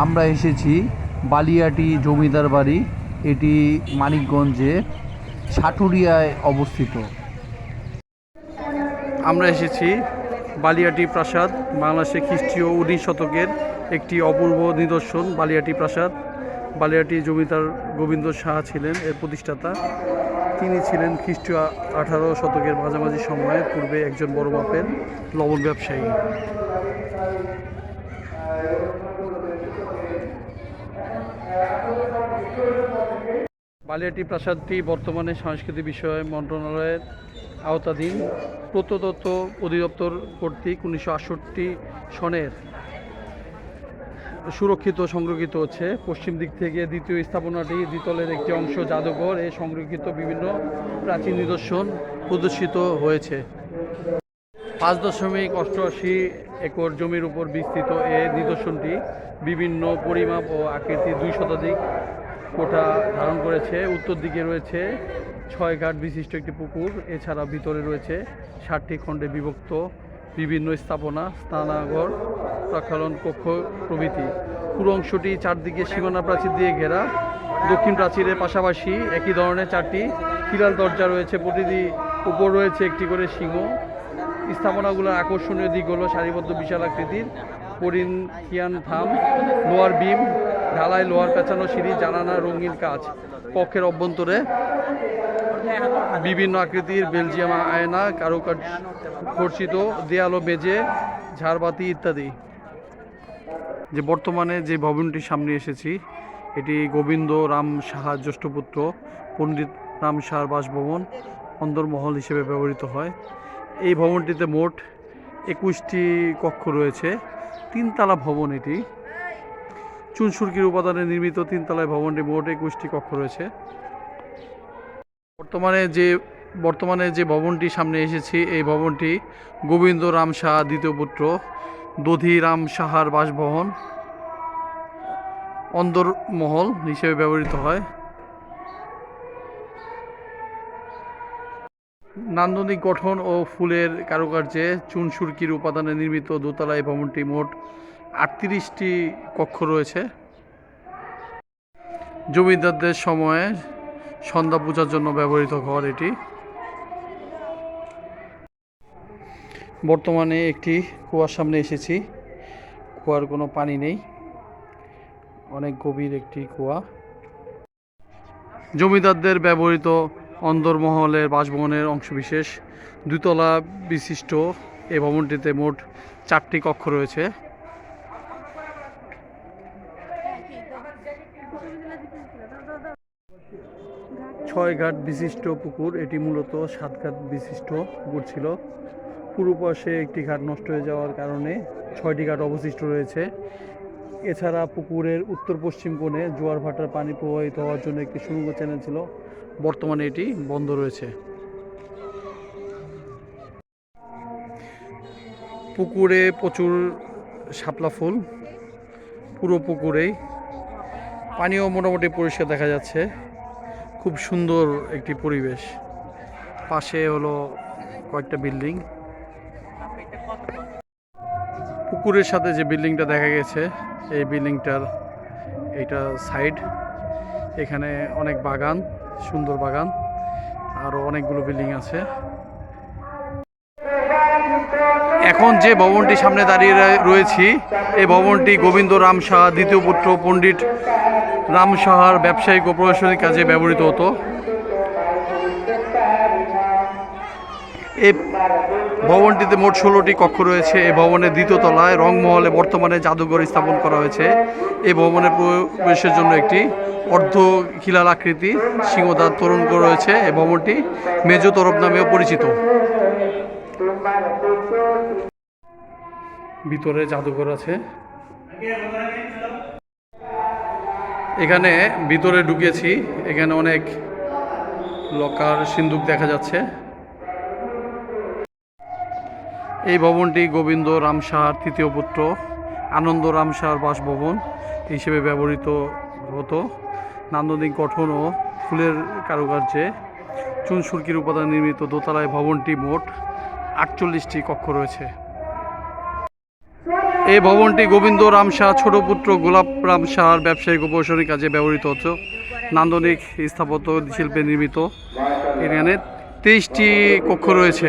আমরা এসেছি বালিয়াটি জমিদার বাড়ি, এটি মানিকগঞ্জে, সাটুরিয়ায় অবস্থিত। আমরা এসেছি বালিয়াটি প্রাসাদ, বাংলাদেশে খ্রিস্টীয় উনিশ শতকের একটি অপূর্ব নিদর্শন, বালিয়াটি প্রাসাদ। বালিয়াটি জমিদার গোবিন্দ শাহ ছিলেন, এর প্রতিষ্ঠাতা। তিনি ছিলেন খ্রিস্টীয় আঠারো শতকের মাঝামাঝি সময়ে পূর্বে একজন বড় মাপের লবণ ব্যবসায়ী। বালিয়াটি প্রাসাদটি বর্তমানে সংস্কৃতি বিষয় মন্ত্রণালয়ের আওতাধীন। প্রত্নতত্ত্ব অধিদপ্তর কর্তৃক উনিশশো আটষট্টি সনের সুরক্ষিত সংরক্ষিত হচ্ছে। পশ্চিম দিক থেকে দ্বিতীয় স্থাপনাটি দ্বিতলের একটি অংশ জাদুঘর। এ সংরক্ষিত বিভিন্ন প্রাচীন নিদর্শন প্রদর্শিত হয়েছে। পাঁচ দশমিক অষ্টআশি একর জমির উপর বিস্তৃত এ নিদর্শনটি বিভিন্ন পরিমাপ ও আকৃতির দুই শতাধিক কোঠা ধারণ করেছে, উত্তর দিকে রয়েছে ছয় ঘাট বিশিষ্ট একটি পুকুর, এছাড়া ভিতরে রয়েছে ষাটটি খণ্ডে বিভক্ত বিভিন্ন স্থাপনা স্নানাঘর প্রাক্ষালন কক্ষ প্রভৃতি। পুরো অংশটি চারদিকে সীমানা প্রাচীর দিয়ে ঘেরা। দক্ষিণ প্রাচীরের পাশাপাশি একই ধরনের চারটি খিলাল দরজা রয়েছে। প্রতিটি উপর রয়েছে একটি করে সিংহ। স্থাপনাগুলোর আকর্ষণীয় দিক হলো সারিবদ্ধ বিশাল আকৃতির পরিনখিয়ান থাম লোহার বিম ঢালাই লোহার পেঁচানো সিঁড়ি জানানা রঙিন কাজ কক্ষের অভ্যন্তরে। বিভিন্ন আকৃতির বেলজিয়াম আয়না, কারুকার্য খর্ষিত দেয়াল মেঝে ঝাড়বাতি ইত্যাদি। যে বর্তমানে যে ভবনটির সামনে এসেছি, এটি গোবিন্দ রাম সাহা জ্যেষ্ঠপুত্র, পণ্ডিত রাম সাহার বাসভবন, অন্দরমহল হিসেবে ব্যবহৃত হয়। এই ভবনটিতে মোট একুশটি কক্ষ রয়েছে। তিনতলা ভবন এটি। চুনসুরকির উপাদানে নির্মিত তিনতলায় ভবনটি মোট একুশটি কক্ষ রয়েছে। বর্তমানে যে বর্তমানে যে ভবনটি সামনে এসেছি, এই ভবনটি গোবিন্দ রাম সাহা দ্বিতীয় পুত্র, দধি রাম সাহার বাসভবন অন্দরমহল হিসেবে ব্যবহৃত হয়। নান্দনিক গঠন ও ফুলের কারুকার্যে চুনসুরকির উপাদানে নির্মিত দোতলা এই ভবনটি মোট আটত্রিশটি কক্ষ রয়েছে। জমিদারদের সময়ে সন্ধ্যা পূজার জন্য ব্যবহৃত ঘর এটি। বর্তমানে একটি কুয়ার সামনে এসেছি। কুয়ার কোনো পানি নেই। অনেক গভীর একটি কুয়া। জমিদারদের ব্যবহৃত অন্দরমহলের বাসভবনের অংশবিশেষ। দুতলা বিশিষ্ট এই ভবনটিতে মোট চারটি কক্ষ রয়েছে। ছয় ঘাট বিশিষ্ট পুকুর, এটি মূলত সাত ঘাট বিশিষ্ট পুকুর ছিল। পূর্ব পাশে একটি ঘাট নষ্ট হয়ে যাওয়ার কারণে ছয়টি ঘাট অবশিষ্ট রয়েছে। এছাড়া পুকুরের উত্তর পশ্চিম কোণে জোয়ার ভাটার পানি প্রবাহিত হওয়ার জন্য একটি সুড়ঙ্গ চ্যানেল ছিল। বর্তমানে এটি বন্ধ রয়েছে। পুকুরে প্রচুর শাপলা ফুল। পুরো পুকুরেই পানিও মোটামুটি পরিষ্কার দেখা যাচ্ছে। খুব সুন্দর একটি পরিবেশ। পাশে হলো কয়েকটা বিল্ডিং। পুকুরের সাথে যে বিল্ডিংটা দেখা গেছে, এই বিল্ডিংটার এইটা সাইড। এখানে অনেক বাগান, সুন্দর বাগান। আরও অনেকগুলো বিল্ডিং আছে। এখন যে ভবনটি সামনে দাঁড়িয়ে রয়েছি, এই ভবনটি গোবিন্দ রাম শাহ দ্বিতীয় পুত্র পণ্ডিত রাম সাহার ব্যবসায়িক ও প্রশাসনিক কাজে ব্যবহৃত হতো। এই ভবনটিতে মোট ষোলোটি কক্ষ রয়েছে। এই ভবনের দ্বিতীয় তলায় রংমহলে বর্তমানে জাদুঘর স্থাপন করা হয়েছে। এই ভবনের প্রবেশের জন্য একটি অর্ধ খিলাল আকৃতি সিংহদার তরুণ রয়েছে। এই ভবনটি মেজো তরফ নামেও পরিচিত। ভিতরে জাদুঘর আছে। এখানে ভিতরে ঢুকেছি। এখানে অনেক লকার সিন্দুক দেখা যাচ্ছে। এই ভবনটি গোবিন্দ রাম সাহার তৃতীয় পুত্র, আনন্দ রাম সাহার বাসভবন হিসেবে ব্যবহৃত হতো। নান্দনিক গঠন ও ফুলের কারুকার্যে চুনসুরকির উপাদান নির্মিত দোতলায় ভবনটি মোট আটচল্লিশটি কক্ষ রয়েছে। এই ভবনটি গোবিন্দ রাম শাহ ছোট পুত্র গোলাপ রাম শাহর ব্যবসায়িক ও কাজে ব্যবহৃত হতো। নান্দনিক স্থাপত্য শিল্পে নির্মিত। এখানে তেইশটি কক্ষ রয়েছে।